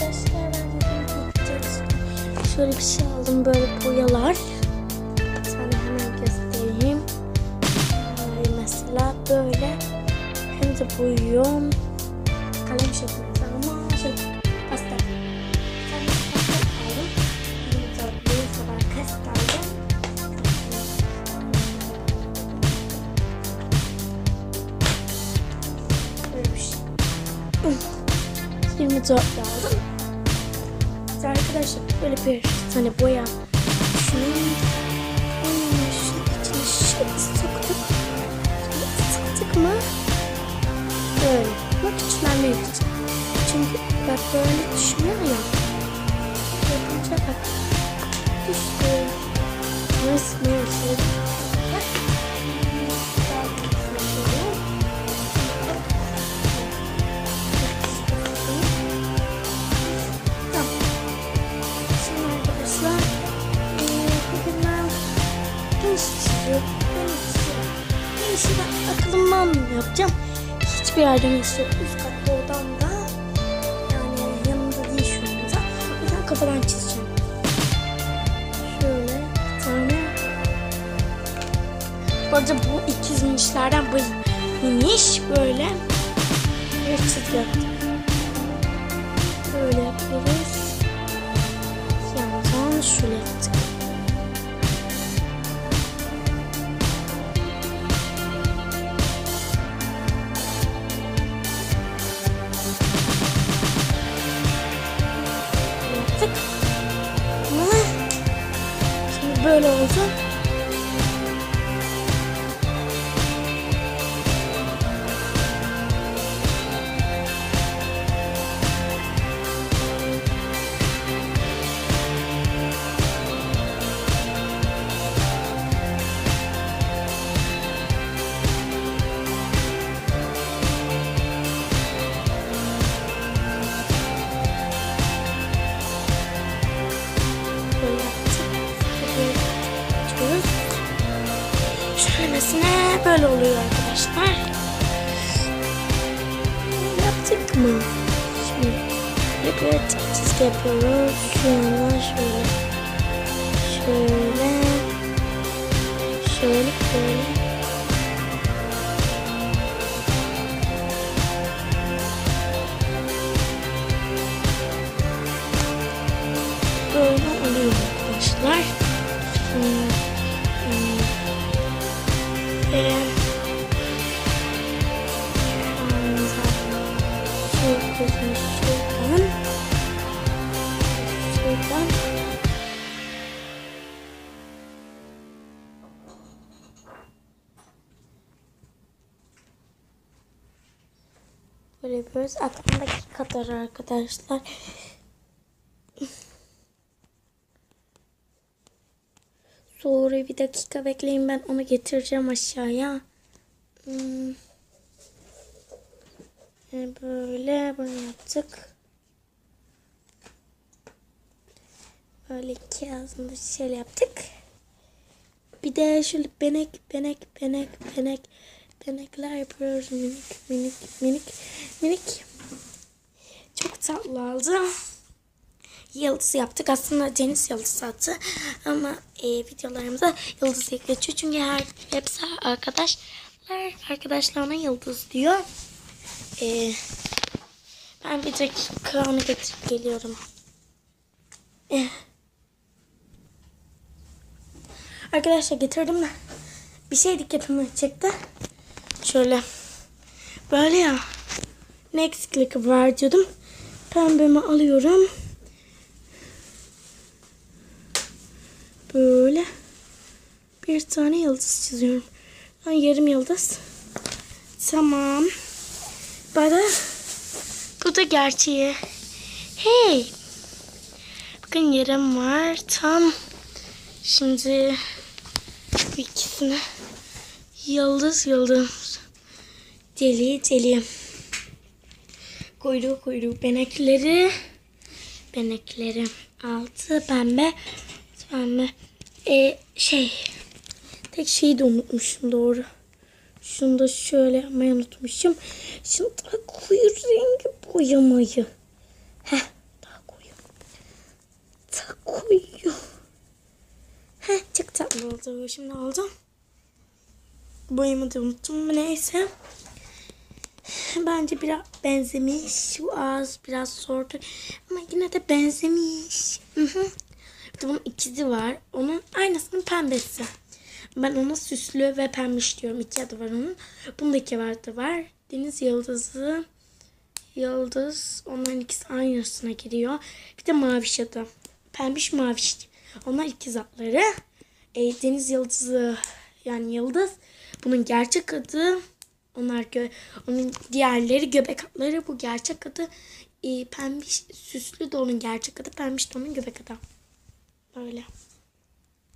arkadaşlar ben de. Şöyle bir şey aldım böyle boyalar. Sana hemen göstereyim. Böyle mesela böyle hem de boyuyorum. Kalem şeklinde ama şey pastel. Sen de pastel aldım. Bir aldım. 24 lazım. Arkadaşlar böyle bir tane boya düşünün. Hmm, şunun içine şöyle soktuk. Sıktık mı? Böyle. Ama küçülenmek için. Çünkü bak böyle düşmüyor ya. Yapınca bak. Düştü. Nasıl? Bak. Çiziyorum. Güneş çiziyorum. Güneşi ben akıllımdan yapacağım. Hiçbir yerden işte üst katta odamda. Yani yanımda değil şu anda. O yüzden kafadan çizeceğim. Şöyle bir tane. Bu arada bu ikiz minişlerden bu miniş böyle bir çizgi yaptım. Böyle yapıyoruz. Yandan şöyle. Yaptık. Böyle oldu. Şöylemesine böyle oluyor arkadaşlar. Yaptık mı? Şimdi böyle tık çizgi yapıyoruz. Yana şöyle. Şöyle. Şöyle böyle. Böyle oluyor arkadaşlar. Şuradan şuradan şuradan Böyle yapıyoruz. Aklımdaki kadar arkadaşlar. Sonra bir dakika bekleyin ben onu getireceğim aşağıya. Hmm. E, Böyle bunu yaptık. Böyle iki ağzında şöyle yaptık. Bir de şöyle benek benek benek benek benekler yapıyoruz minik minik minik minik. Çok tatlı oldu yıldız yaptık. Aslında deniz yıldızı attı. Ama e, videolarımıza yıldız geçiyor. Çünkü her hepsi arkadaşlar arkadaşlarına yıldız diyor. E, ben bir dakika onu getirip geliyorum. E. Arkadaşlar getirdim de bir şey dikkatimi çekti. Şöyle böyle ya ne eksiklik var diyordum. Pembemi alıyorum. böyle bir tane yıldız çiziyorum. Ben yarım yıldız. Tamam. Bana bu da gerçeği. Hey. Bakın yarım var. Tam. Şimdi ikisini yıldız yıldız deli deli kuyruğu kuyruğu benekleri benekleri altı pembe pembe e, şey tek şeyi de unutmuşum doğru şunu da şöyle yapmayı unutmuşum şimdi daha koyu rengi boyamayı heh daha koyuyor. Heh çok tatlı oldu. Şimdi oldu. Boyamı da unuttum. Neyse. Bence biraz benzemiş. Şu ağız biraz sordu. Ama yine de benzemiş. Hı hı. Bir de bunun ikizi var. Onun aynısının pembesi. Ben ona süslü ve pembiş diyorum. İki adı var onun. Bunun da iki adı var. Deniz yıldızı. Yıldız. Onların ikisi aynısına giriyor. Bir de maviş adı. Pembiş maviş. Onlar ikiz adları. E, deniz yıldızı yani yıldız. Bunun gerçek adı. Onlar gö onun diğerleri göbek adları. Bu gerçek adı. E, pembiş süslü de onun gerçek adı. Pembiş de onun göbek adı. Böyle.